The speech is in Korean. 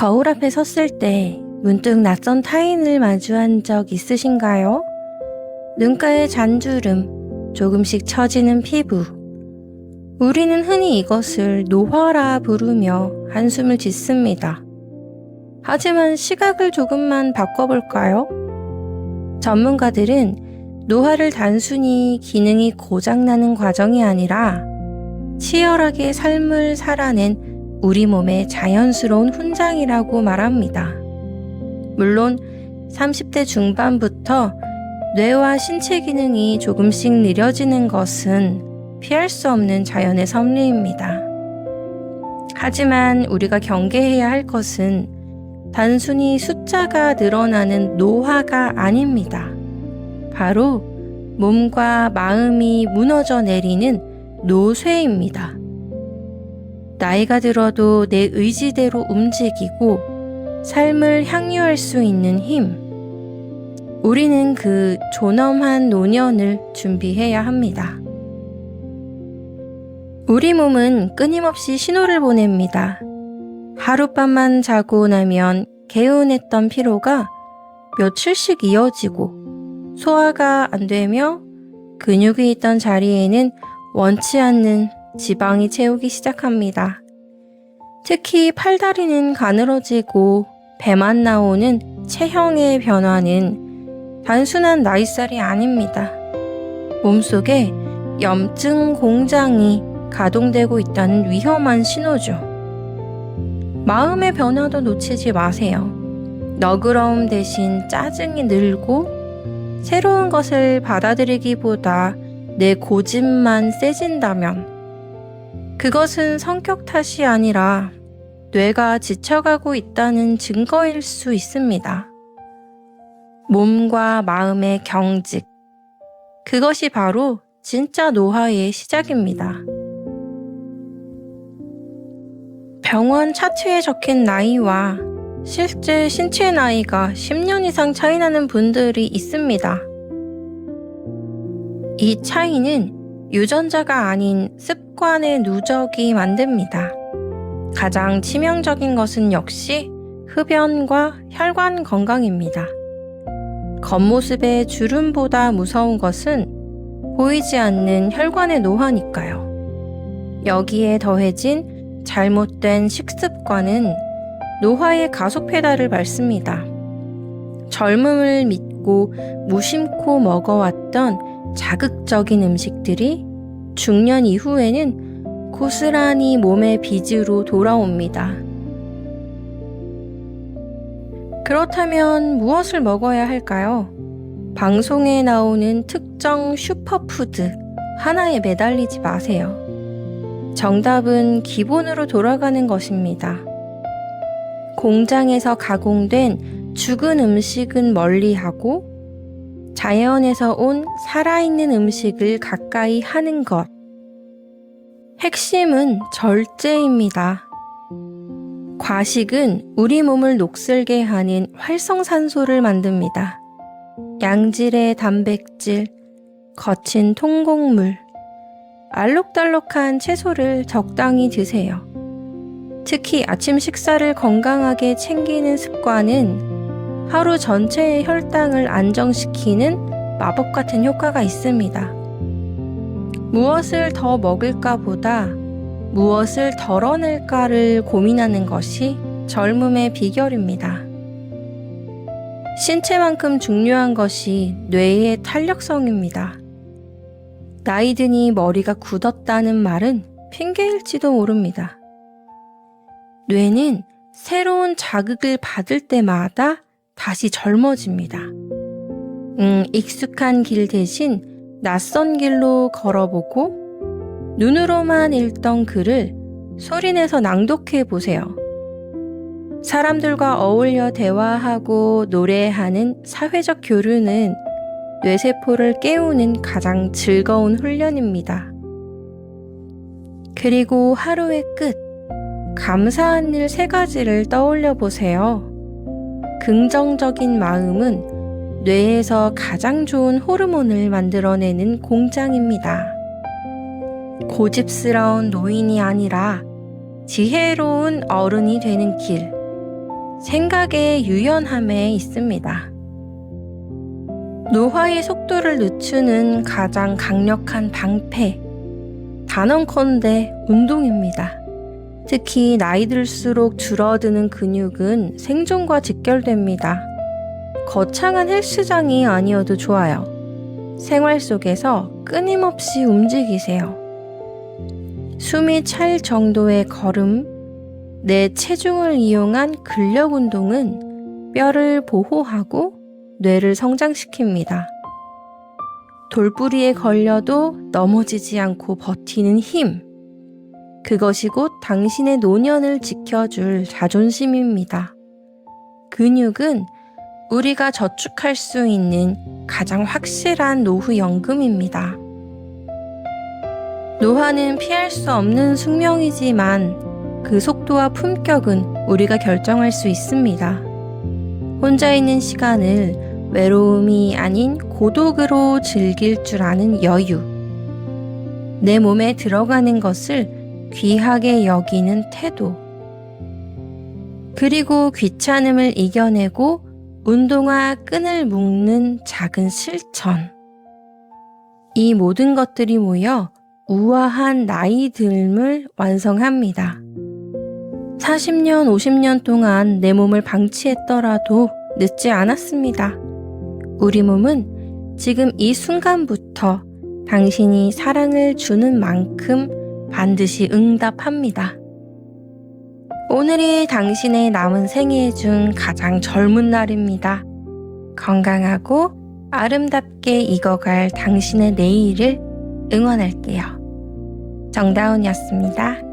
거울 앞에 섰을 때 문득 낯선 타인을 마주한 적 있으신가요? 눈가에 잔주름, 조금씩 처지는 피부. 우리는 흔히 이것을 노화라 부르며 한숨을 짓습니다. 하지만 시각을 조금만 바꿔볼까요? 전문가들은 노화를 단순히 기능이 고장나는 과정이 아니라 치열하게 삶을 살아낸 우리 몸의 자연스러운 훈장이라고 말합니다. 물론 30대 중반부터 뇌와 신체 기능이 조금씩 느려지는 것은 피할 수 없는 자연의 섭리입니다. 하지만 우리가 경계해야 할 것은 단순히 숫자가 늘어나는 노화가 아닙니다. 바로 몸과 마음이 무너져 내리는 노쇠입니다. 나이가 들어도 내 의지대로 움직이고 삶을 향유할 수 있는 힘. 우리는 그 존엄한 노년을 준비해야 합니다. 우리 몸은 끊임없이 신호를 보냅니다. 하룻밤만 자고 나면 개운했던 피로가 며칠씩 이어지고 소화가 안 되며 근육이 있던 자리에는 원치 않는 지방이 채우기 시작합니다. 특히 팔다리는 가늘어지고 배만 나오는 체형의 변화는 단순한 나이살이 아닙니다. 몸속에 염증 공장이 가동되고 있다는 위험한 신호죠. 마음의 변화도 놓치지 마세요. 너그러움 대신 짜증이 늘고 새로운 것을 받아들이기보다 내 고집만 세진다면 그것은 성격 탓이 아니라 뇌가 지쳐가고 있다는 증거일 수 있습니다. 몸과 마음의 경직. 그것이 바로 진짜 노화의 시작입니다. 병원 차트에 적힌 나이와 실제 신체 나이가 10년 이상 차이 나는 분들이 있습니다. 이 차이는 유전자가 아닌 습관의 누적이 만듭니다. 가장 치명적인 것은 역시 흡연과 혈관 건강입니다. 겉모습의 주름보다 무서운 것은 보이지 않는 혈관의 노화니까요. 여기에 더해진 잘못된 식습관은 노화의 가속 페달을 밟습니다. 젊음을 믿고 무심코 먹어왔던 자극적인 음식들이 중년 이후에는 고스란히 몸의 빚으로 돌아옵니다. 그렇다면 무엇을 먹어야 할까요? 방송에 나오는 특정 슈퍼푸드 하나에 매달리지 마세요. 정답은 기본으로 돌아가는 것입니다. 공장에서 가공된 죽은 음식은 멀리 하고 자연에서 온 살아있는 음식을 가까이 하는 것. 핵심은 절제입니다. 과식은 우리 몸을 녹슬게 하는 활성산소를 만듭니다. 양질의 단백질, 거친 통곡물, 알록달록한 채소를 적당히 드세요. 특히 아침 식사를 건강하게 챙기는 습관은 하루 전체의 혈당을 안정시키는 마법 같은 효과가 있습니다. 무엇을 더 먹을까 보다 무엇을 덜어낼까를 고민하는 것이 젊음의 비결입니다. 신체만큼 중요한 것이 뇌의 탄력성입니다. 나이 드니 머리가 굳었다는 말은 핑계일지도 모릅니다. 뇌는 새로운 자극을 받을 때마다 다시 젊어집니다. 음, 익숙한 길 대신 낯선 길로 걸어보고 눈으로만 읽던 글을 소리내서 낭독해 보세요. 사람들과 어울려 대화하고 노래하는 사회적 교류는 뇌세포를 깨우는 가장 즐거운 훈련입니다. 그리고 하루의 끝, 감사한 일 세 가지를 떠올려 보세요. 긍정적인 마음은 뇌에서 가장 좋은 호르몬을 만들어내는 공장입니다. 고집스러운 노인이 아니라 지혜로운 어른이 되는 길. 생각의 유연함에 있습니다. 노화의 속도를 늦추는 가장 강력한 방패, 단언컨대 운동입니다. 특히 나이 들수록 줄어드는 근육은 생존과 직결됩니다. 거창한 헬스장이 아니어도 좋아요. 생활 속에서 끊임없이 움직이세요. 숨이 찰 정도의 걸음, 내 체중을 이용한 근력 운동은 뼈를 보호하고 뇌를 성장시킵니다. 돌부리에 걸려도 넘어지지 않고 버티는 힘. 그것이 곧 당신의 노년을 지켜줄 자존심입니다. 근육은 우리가 저축할 수 있는 가장 확실한 노후연금입니다. 노화는 피할 수 없는 숙명이지만 그 속도와 품격은 우리가 결정할 수 있습니다. 혼자 있는 시간을 외로움이 아닌 고독으로 즐길 줄 아는 여유. 내 몸에 들어가는 것을 귀하게 여기는 태도. 그리고 귀찮음을 이겨내고 운동화 끈을 묶는 작은 실천. 이 모든 것들이 모여 우아한 나이 듦을 완성합니다. 40년, 50년 동안 내 몸을 방치했더라도 늦지 않았습니다. 우리 몸은 지금 이 순간부터 당신이 사랑을 주는 만큼 반드시 응답합니다. 오늘이 당신의 남은 생애 중 가장 젊은 날입니다. 건강하고 아름답게 익어갈 당신의 내일을 응원할게요. 정다운이었습니다.